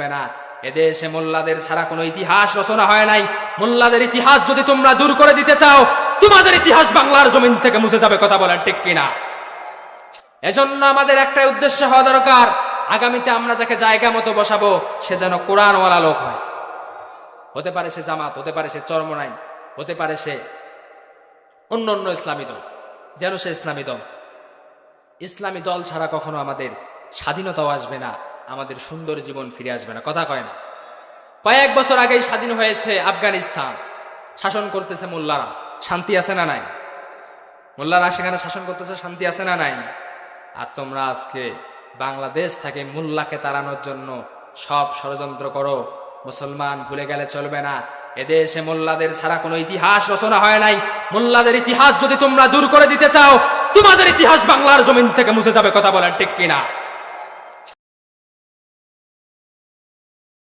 আসবে না। এদেশে মোল্লাদের ছাড়া কোনো ইতিহাস রচনা হয় নাই। মোল্লাদের ইতিহাস যদি তোমরা দূর করে দিতে চাও, তোমাদের ইতিহাস বাংলার জমিন থেকে মুছে যাবে, কথা বলেন ঠিক কিনা? এজন্য আমাদের একটাই উদ্দেশ্য হওয়া দরকার, আগামীতে আমরা যাকে জায়গা মতো বসাবো, সে যেন কোরআনওয়ালা লোক হয়। হতে পারে সে জামাত, হতে পারে সে চরমনাই, হতে পারে সে অন্য অন্য ইসলামী দল, যেন সে ইসলামী দল। ইসলামী দল ছাড়া কখনো আমাদের স্বাধীনতাও আসবে না। আমাদের সুন্দর জীবন ফিরে আসবে না। কথা কয় না। কয়েক বছর আগেই স্বাধীন হয়েছে আফগানিস্তান। শাসন করতেছে মোল্লারা। শান্তি আছে না নাই? মোল্লারা সেখানে শাসন করতেছে, শান্তি আছে না নাই? আর তোমরা আজকে বাংলাদেশ থেকে মোল্লাকে তাড়ানোর জন্য সব ষড়যন্ত্র করো। মুসলমান ভুলে গেলে চলবে না। এদেশে মোল্লাদের ছাড়া কোনো ইতিহাস রচনা হয় নাই। মোল্লাদের ইতিহাস যদি তোমরা দূর করে দিতে চাও, তোমাদের ইতিহাস বাংলার জমিন থেকে মুছে যাবে, কথা বলেন ঠিক কিনা?